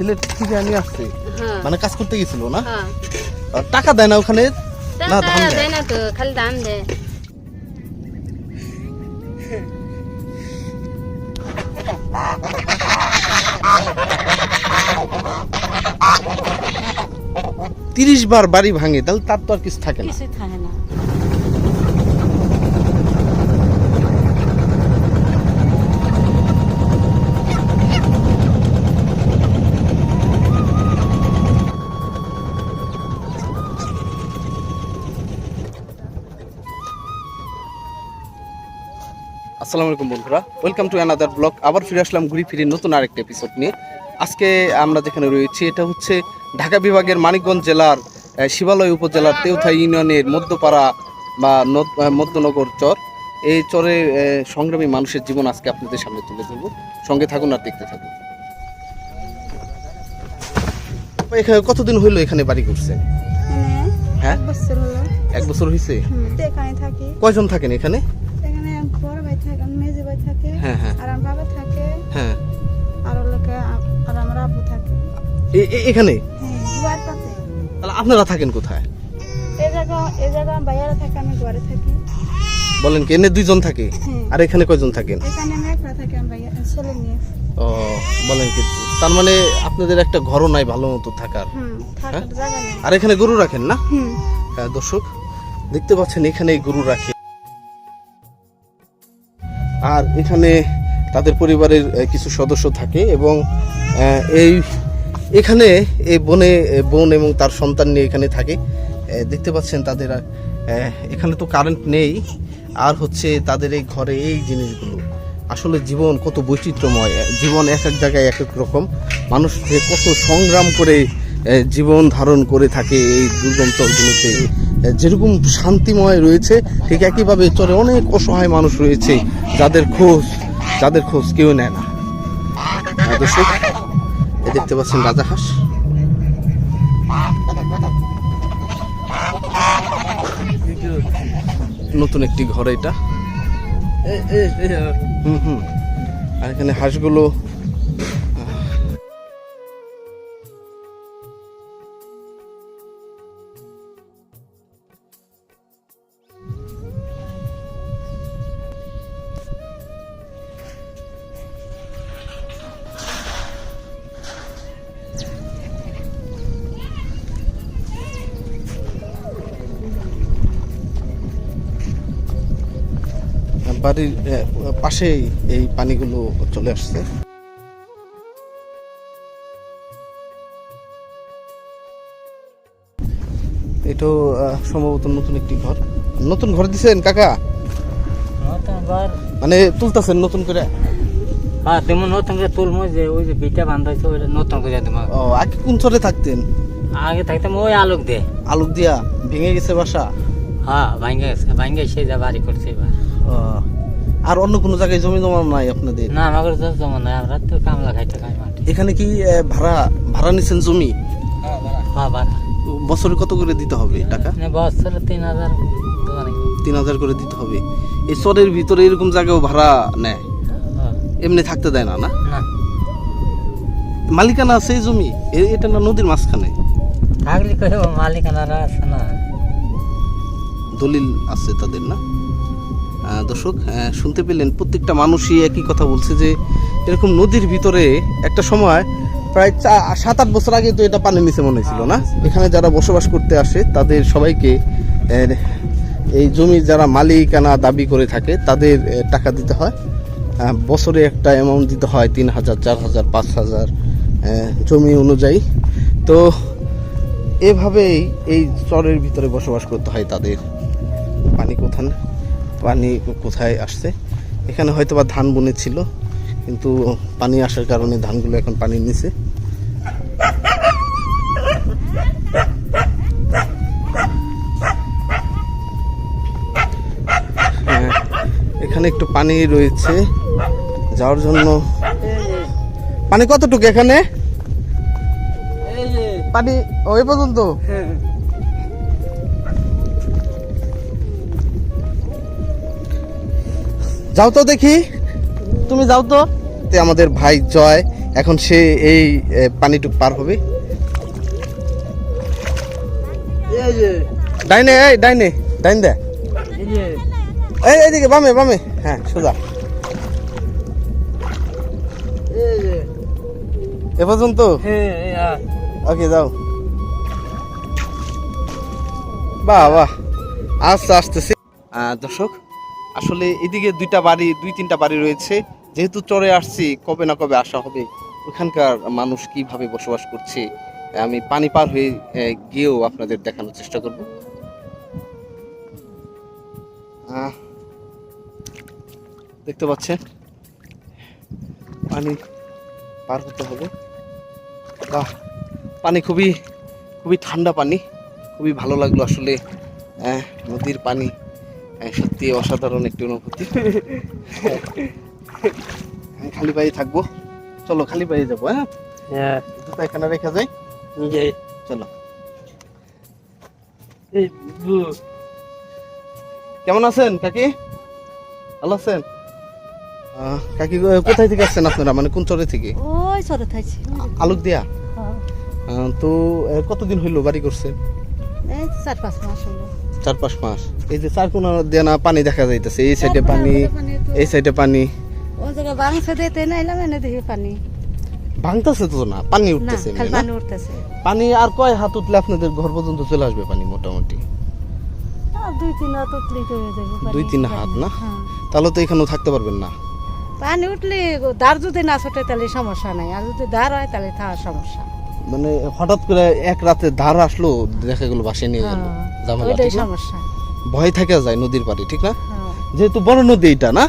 সিলেট থেকে নিয়ে আসছে। হ্যাঁ। মানে কাজ করতে গেছিল না? হ্যাঁ। টাকা দেয় না ওখানে? না ধান দেয়। দেয় না তো খালি ধান দেয়। তিরিশ বার বাড়ি ভাঙে তাহলে তার তো আর কিছু থাকে না। আসসালামু আলাইকুম বন্ধুরা। ওয়েলকাম টু অ্যানাদার ব্লগ আবার ফিরে আসলাম ঘুরি ফিরে নতুন আরেকটা এপিসোড নিয়ে। আজকে আমরা যেখানে রয়েছি এটা হচ্ছে ঢাকা বিভাগের মানিকগঞ্জ জেলার শিবালয় উপজেলার তেউথা ইউনিয়নের মধ্যপাড়া বা মধ্যনগর চর। এই চরে সংগ্রামী মানুষের জীবন আজকে আপনাদের সামনে তুলে ধরবো। সঙ্গে থাকুন আর দেখতে থাকুন। এখানে কতদিন হইল এখানে বাড়ি করছে হ্যাঁ। এক বছর হলো। এক বছর হয়েছে কয়জন থাকেন এখানে? থাকে হ্যাঁ হ্যাঁ। আর আমার বাবা থাকে হ্যাঁ। আর লোকে আর আমার আব্বু থাকে। এ- এ- এখানে? হ্যাঁ তাহলে আপনারা থাকেন কোথায়? এই জায়গা এই জায়গা ভাইয়ারা থাকে আমি ঘরে থাকি। বলেন কি এনে দুইজন থাকে? আর এখানে কয়জন থাকেন? এখানে আমি একলা থাকি আমার ছেলে নিয়ে ও বলেন কি তার মানে আপনাদের একটা ঘরও নাই ভালো মতো থাকার? আর এখানে গরু রাখেন না? দর্শক দেখতে পাচ্ছেন এখানে গরু রাখে। আর এখানে তাদের পরিবারের কিছু সদস্য থাকে এবং এই এখানে এই বনে বোন এবং তার সন্তান নিয়ে এখানে থাকে। দেখতে পাচ্ছেন তাদের এখানে তো কারেন্ট নেই। আর হচ্ছে তাদের এই ঘরে এই জিনিসগুলো। আসলে জীবন কত বৈচিত্র্যময়। জীবন এক এক জায়গায় এক এক রকম। মানুষ কত সংগ্রাম করে জীবন ধারণ করে থাকে এই দুর্গম চরগুলোতে আহ, যেরকম শান্তিময় রয়েছে ঠিক একইভাবে চরে অনেক অসহায় মানুষ রয়েছে যাদের খোঁজ যাদের খোঁজ কেউ নেয় না। দর্শক এই দেখতে পাচ্ছেন রাজাহাঁস নতুন একটি ঘর এটা। হুম হুম। আর এখানে হাঁসগুলো বাড়ির পাশেই এই পানিগুলো চলে আসছে। এটাও সম্ভবত নতুন একটি ঘর। নতুন ঘর দিছেন কাকা? মানে তুলতাছেন নতুন করে? হ্যাঁ তুমি নতুন করে তুলমো যে ওই যে বিটা বান্ধাইছে নতুন করে তোমার ও আগে কোন চরে থাকতেন? আগে থাকতাম ওই আলোক দে আলোক দিয়া। ভেঙে গেছে বাসা? হ্যাঁ ভাঙ্গে গেছে ভাঙ্গে সে যা বাড়ি করছে এবার। আর অন্য কোনো জায়গায় জমি জমা নাই আপনাদের? না আমাদের তো যেমন নাই আমরা তো কামলা খাইতে খাই মাটি। এখানে কি ভাড়া ভাড়া নিছেন জমি? হ্যাঁ বাড়া বছরে কত করে দিতে হবে টাকা? বছরে তিন হাজার তিন হাজার করে দিতে হবে। এই চরের ভিতরে এরকম জায়গাও ভাড়া নেয়? হ্যাঁ, এমনি থাকতে দেয় না না? মালিকানা আছে এই জমি? এটা না নদীর মাঝখানে? থাকলে কই মালিকানারা আছে না। দলিল আছে তাদের না? দর্শক শুনতে পেলেন প্রত্যেকটা মানুষই একই কথা বলছে যে এরকম নদীর ভিতরে একটা সময় প্রায় সাত আট বছর আগে তো এটা পানির নিচে মনে হয়েছিল না? এখানে যারা বসবাস করতে আসে তাদের সবাইকে এই জমি যারা মালিকানা দাবি করে থাকে তাদের টাকা দিতে হয়। বছরে একটা অ্যামাউন্ট দিতে হয় তিন হাজার চার হাজার পাঁচ হাজার জমি অনুযায়ী। তো এভাবেই এই চরের ভিতরে বসবাস করতে হয় তাদের। পানি কোথায়? পানি কোথায় আসছে? এখানে হয়তো বা ধান বনেছিল কিন্তু পানি আসার কারণে ধানগুলো এখন পানির নিচে হ্যাঁ, এখানে একটু পানি রয়েছে যাওয়ার জন্য। পানি কতটুকু এখানে? পানি ওই পর্যন্ত? যাও তো দেখি। তুমি যাও তো। তে আমাদের ভাই জয় এখন সে এই পানিটুক পার হবে। এই ডাইনে এই ডাইনে ডাইন দে। এই এইদিকে বামে বামে। হ্যাঁ সোজা। এ পর্যন্ত? হ্যাঁ আ ওকে যাও। বাহ বাহ। আস্তে আসতেছে আহ, দর্শক আসলে এদিকে দুইটা বাড়ি, দুই, তিনটা বাড়ি রয়েছে। যেহেতু চরে আসছি, কবে না কবে আসা হবে, ওখানকার মানুষ কীভাবে বসবাস করছে, আমি পানি পার হয়ে গিয়েও আপনাদের দেখানোর চেষ্টা করব। দেখতে পাচ্ছেন? পানি পার হতে হবে। বাহ, পানি খুবই খুবই ঠান্ডা পানি, খুবই ভালো লাগল আসলে নদীর পানি। সত্যি অসাধারণ একটি অনুভূতি। খালি পায়ে থাকব। চলো খালি পায়ে যাব হ্যাঁ? হ্যাঁ। জুতা এখানে রেখে যাই। চলো। এই কেমন আছেন কাকি? ভালো আছেন? কাকি কোথায় থেকে আসছেন আপনারা? মানে কোন চরে থেকে? ওই সরে থাকছি। আলোক দিয়া? হ্যাঁ। তো কতদিন হইল বাড়ি করছেন? এই চার পাঁচ মাস হলো। চার পাঁচ মাস। এই যে চার কোনা দিয়ে না পানি দেখা যাইতেছে এই সাইডে পানি এই সাইডে পানি। ও জায়গায় বাংসে দিতে নাইলাম এনে দেখি পানি। ভাঙতেছে তো না পানি উঠতেছে না? পানি উঠতেছে। পানি আর কয় হাত উঠলে আপনাদের ঘর পর্যন্ত চলে আসবে পানি মোটামুটি? আর দুই তিন হাত উঠলেই তো হয়ে যাবে দুই তিন হাত না? হ্যাঁ। তাহলে তো এখানেও থাকতে পারবেন না। পানি উঠলে দাঁড় যদি না ছোটে তাহলে সমস্যা নাই আর যদি দাঁড় হয় তাহলে থাকার সমস্যা। মানে হঠাৎ করে এক রাতে ধার আসলো দেখা গেলো ভাসে নিয়ে গেল হ্যাঁ, ঝামেলা ঠিক না? ভয় থাকে যায় নদীর পাড়ি ঠিক না? হ্যাঁ, যেহেতু বড় নদী এটা না?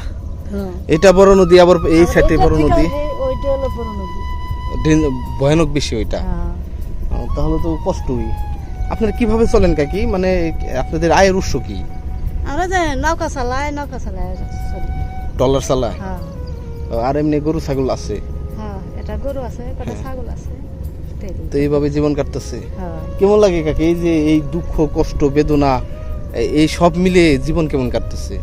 হ্যাঁ। এটা বড় নদী আবার এই সাইডে বড় নদী। ওইটা হলো বড় নদী। ভয়ানক বেশি ওইটা। তাহলে তো কষ্টই। আপনারা কীভাবে চলেন কাকি? মানে আপনাদের আয়ের উৎস কি? আমরা যে নৌকা চালাই নৌকা চালাই ডলার চালায়? আর এমনি গরু ছাগল আছে? হ্যাঁ এটা গরু আছে কটা ছাগল আছে। তো এইভাবে জীবন কাটতেছে। হ্যাঁ। কেমন লাগে কাকে? এই যে এই দুঃখ কষ্ট বেদনা এই সব মিলে জীবন কেমন কাটতেছে?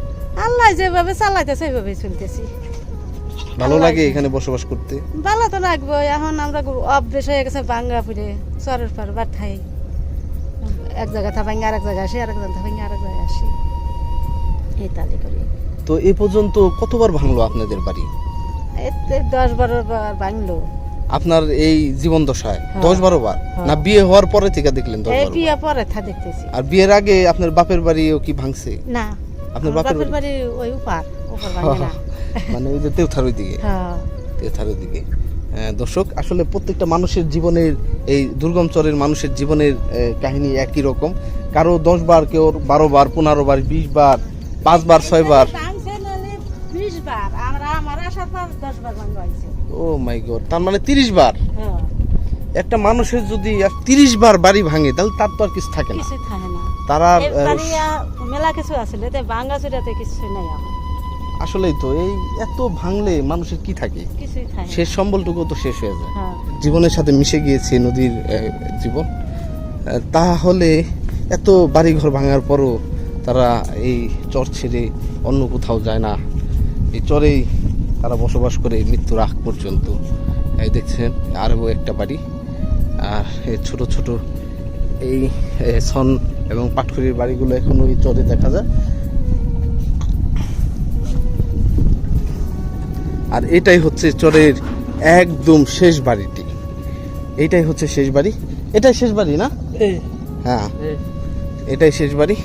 আল্লাহ যেভাবে চালাইতেছে সেইভাবে চলতেছি। ভালো লাগে এখানে বসবাস করতে? ভালো তো লাগবো এখন আমরা অভ্যেস হয়ে গেছে বাঙ্গা ফুরে চরের পর বার ঠাই। এক জায়গা থা আর এক জায়গায় আসি আরেক জায়গা থা আর এক জায়গায় আসি। এই তালি করি। তো এ পর্যন্ত কতবার ভাঙলো আপনাদের বাড়ি? এতে দশ বারো বার ভাঙলো। আপনার এই জীবন দশায় হ্যাঁ। দশ বারো। বার হ্যাঁ। না বিয়ে হওয়ার পরে থেকে দেখলেন দশ বারো বিয়ে পরে থা দেখতেছি। আর বিয়ের আগে আপনার বাপের বাড়িও কি ভাঙছে? না আপনার বাপের বাড়ি? ওই উপার মানে ওই যে তেউথার ওই দিকে হ্যাঁ তেথার দিকে দর্শক আসলে প্রত্যেকটা মানুষের জীবনের এই দুর্গম চরের মানুষের জীবনের কাহিনী একই রকম। কারও দশ বার কেউ বারো বার পনেরো বার বিশ বার পাঁচ বার ছয় বার বিশ বার আমরা আমার আসার পর দশ বার ভাঙা হয়েছে। ও মাই গড তার মানে তিরিশ বার? হ্যাঁ। একটা মানুষের যদি তিরিশ বার বাড়ি ভাঙে তাহলে তার তো আর কিছু থাকে না। কিছু থাকে না। তারা মেলা কিছু এতে ভাঙ্গা চুরাতে কিছু নাই আসলেই তো এই এত ভাঙলে মানুষের কি থাকে? কিছুই থাকে না। শেষ সম্বলটুকু তো শেষ হয়ে যায়। হ্যাঁ। জীবনের সাথে মিশে গিয়েছে নদীর জীবন। তাহলে এত বাড়িঘর ভাঙার পরও তারা এই চর ছেড়ে অন্য কোথাও যায় না। এই চরেই তারা বসবাস করে মৃত্যুর আগ পর্যন্ত। এই দেখছেন আরও একটা বাড়ি। আর এই ছোট ছোট এই সন এবং পাটখড়ির বাড়িগুলো এখনও এই চরে দেখা যায়। আর এটাই হচ্ছে চরের একদম শেষ বাড়িটি। এটাই হচ্ছে শেষ বাড়ি। এটাই শেষ বাড়ি না? হ্যাঁ। এটাই শেষ বাড়ি।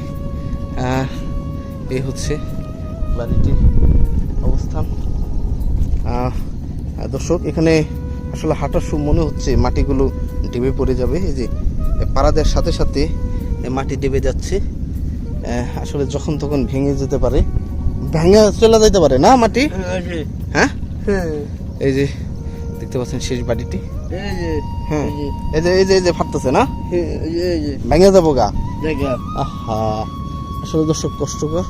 এই হচ্ছে বাড়িটির অবস্থান। দর্শক এখানে আসলে হাঁটার সময় মনে হচ্ছে মাটিগুলো ডেবে পড়ে যাবে। এই যে পাড়া দেওয়ার সাথে সাথে মাটি ডেবে যাচ্ছে। আসলে যখন তখন ভেঙে যেতে পারে। ভেঙে চলে যেতে পারে না মাটি? হ্যাঁ হ্যাঁ? এই যে দেখতে পাচ্ছেন শেষ বাড়িটি। হ্যাঁ। এই যে। এই যে এই যে ফাটতেছে না? এই যে এই যে। ভেঙে যাব গা? আহা। আসলে দর্শক কষ্টকর।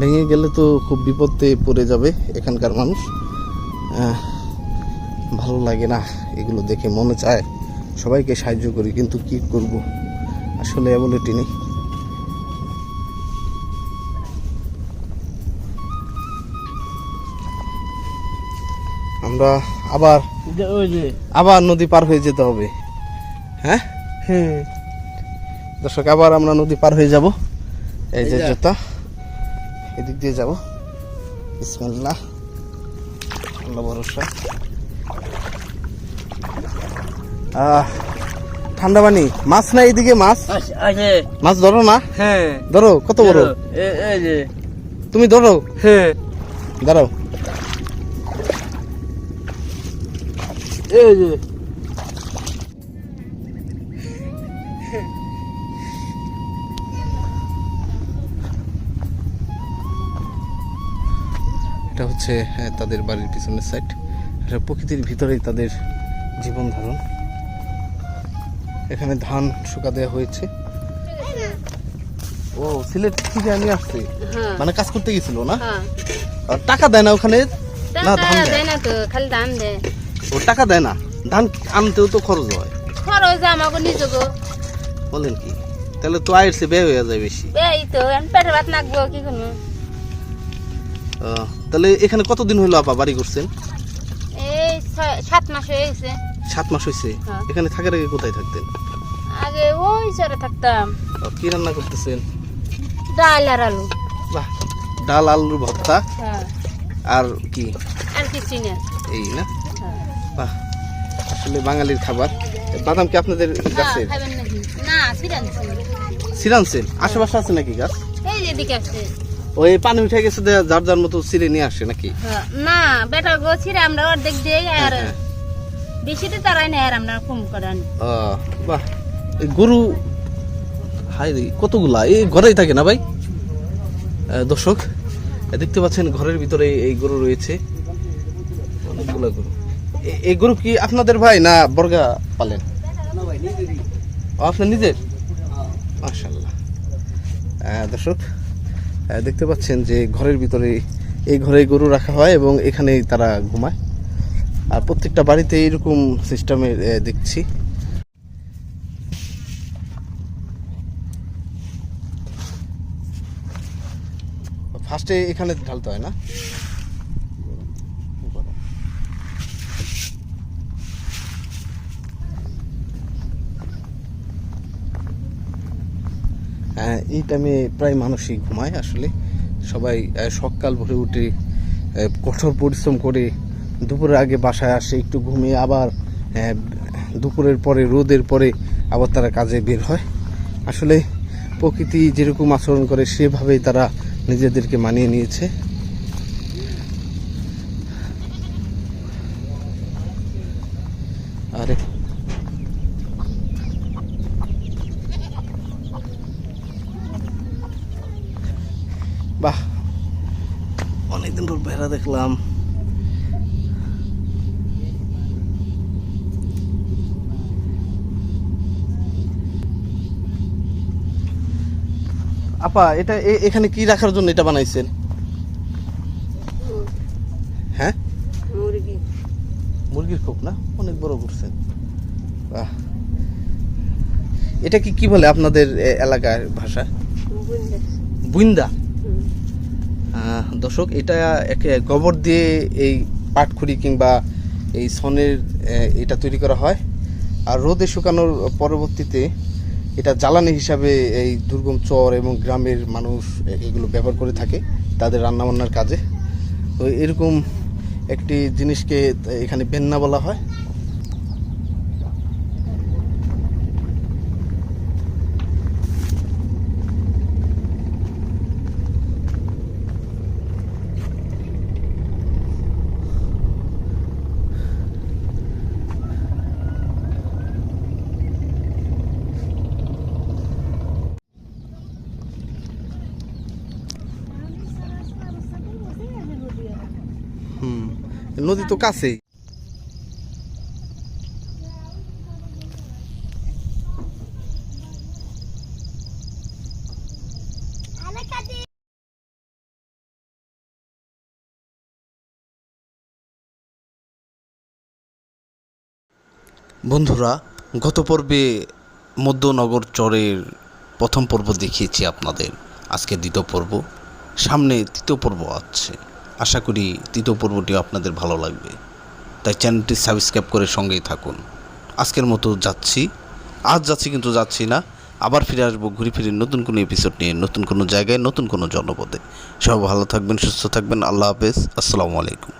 ভেঙে গেলে তো খুব বিপদে পড়ে যাবে এখানকার মানুষ। ভালো লাগে না এগুলো দেখে মনে চায় সবাইকে সাহায্য করি কিন্তু কি করব? আসলে অ্যাবিলিটি নেই। আমরা আবার ওই যে আবার নদী পার হয়ে যেতে হবে। হ্যাঁ? হ্যাঁ। দর্শক আবার আমরা নদী পার হয়ে যাব। এই যে জুতা এদিক দিয়ে যাব। বিসমিল্লাহ। আল্লাহ ভরসা। আহ ঠান্ডা পানি। মাছ না এইদিকে মাছ? আছে আছে মাছ ধরো না। হ্যাঁ। ধরো কত বড়? এ- এই যে তুমি ধরো। হ্যাঁ। দাঁড়াও। এই যে। হচ্ছে হ্যাঁ, তাদের বাড়ির পিছনের সাইড এটা প্রকৃতির ভিতরেই তাদের জীবন ধারণ। এখানে ধান শুকা দেওয়া হয়েছে। ও সিলেট থেকে আমি আসছে? হ্যাঁ। মানে কাজ করতে গেছিল না? হ্যাঁ। আর টাকা দেয় না ওখানে? না ধান দেয়? না তো খালি ধান দেয়। ও টাকা দেয় না? ধান আনতেও তো খরচ হয়। খরচ আমাকে নিজগো বলেন কি? তাহলে তো আয়ের চেয়ে ব্যয় হয়ে যায় বেশি। এই তো আমি পেটে ভাত নাকবো কি করব? তাহলে এখানে কতদিন হলো আপা বাড়ি করছেন? এই সাত মাস হয়ে গেছে। সাত মাস হয়েছে। হ্যাঁ। এখানে থাকার আগে কোথায় থাকতেন? আগে ওই চরে থাকতাম। কি রান্না করতেছেন? ডাল আর আলু। বাহ ডাল আলুর ভর্তা। হ্যাঁ। আর কি? আর কিছু না। এই না? হ্যাঁ। বাহ আসলে বাঙালির খাবার। বাদাম কি আপনাদের নাকি? না সিরানছি সিরানছেন আশেপাশে আছে নাকি গাছ? এই যে এদিকে আসছে ওই পানি উঠে গেছে যার যার মতো ছিঁড়ে নিয়ে আসে নাকি? হ্যাঁ, না বেটা গো ছিঁড়ে আমরা অর্ধেক দিই আর হ্যাঁ, বেশিতে তারাই না আর আমরা কম করেন আহ, বাহ। গরু হাই কতগুলা? এই ঘরেই থাকে না ভাই? দর্শক দেখতে পাচ্ছেন ঘরের ভিতরে এই গরু রয়েছে। অনেকগুলা গরু। এই গরু কি আপনাদের ভাই না বর্গা পালেন? ও, আপনার নিজের? মাশাল্লাহ আহ, দর্শক দেখতে পাচ্ছেন যে ঘরের ভিতরে এই ঘরে গরু রাখা হয় এবং এখানেই তারা ঘুমায়। আর প্রত্যেকটা বাড়িতে এইরকম সিস্টেমে দেখছি। ফার্স্টে এখানে ঢালতে হয় না? এই টাইমে প্রায় মানুষই ঘুমায় আসলে। সবাই সকাল ভরে উঠে কঠোর পরিশ্রম করে দুপুরের আগে বাসায় আসে, একটু ঘুমিয়ে আবার দুপুরের পরে, রোদের পরে আবার তারা কাজে বের হয়। আসলে প্রকৃতি যেরকম আচরণ করে, সেভাবেই তারা নিজেদেরকে মানিয়ে নিয়েছে আরে বাহ অনেকদিন পর বেড়া দেখলাম। আপা এটা এখানে কি রাখার জন্য এটা বানাইছেন? হ্যাঁ? মুরগি। মুরগির খোপ না? অনেক বড় করছেন। বাহ। এটা কি কি বলে আপনাদের এলাকার ভাষা? বুইন্দা? দর্শক, এটা একে গোবর দিয়ে এই পাটখুরি কিংবা এই সনের এটা তৈরি করা হয়। আর রোদে শুকানোর পরবর্তীতে এটা জ্বালানি হিসাবে এই দুর্গম চর এবং গ্রামের মানুষ এগুলো ব্যবহার করে থাকে তাদের রান্নাবান্নার কাজে। তো এরকম একটি জিনিসকে এখানে বেন্না বলা হয়। নদী তো কাছেই। বন্ধুরা, গত পর্বে মধ্যনগর চরের প্রথম পর্ব দেখিয়েছি আপনাদের। আজকে দ্বিতীয় পর্ব, সামনে তৃতীয় পর্ব আছে। আশা করি তৃতীয় পর্বটি আপনাদের ভালো লাগবে। তাই চ্যানেলটি সাবস্ক্রাইব করে সঙ্গেই থাকুন। আজকের মতো যাচ্ছি। আজ যাচ্ছি কিন্তু যাচ্ছি না। আবার ফিরে আসব, ঘুরে ফিরে নতুন কোনো এপিসোড নিয়ে, নতুন কোনো জায়গায়, নতুন কোনো জনপদে। সব ভালো থাকবেন, সুস্থ থাকবেন। আল্লাহ হাফেজ। আসসালামু আলাইকুম।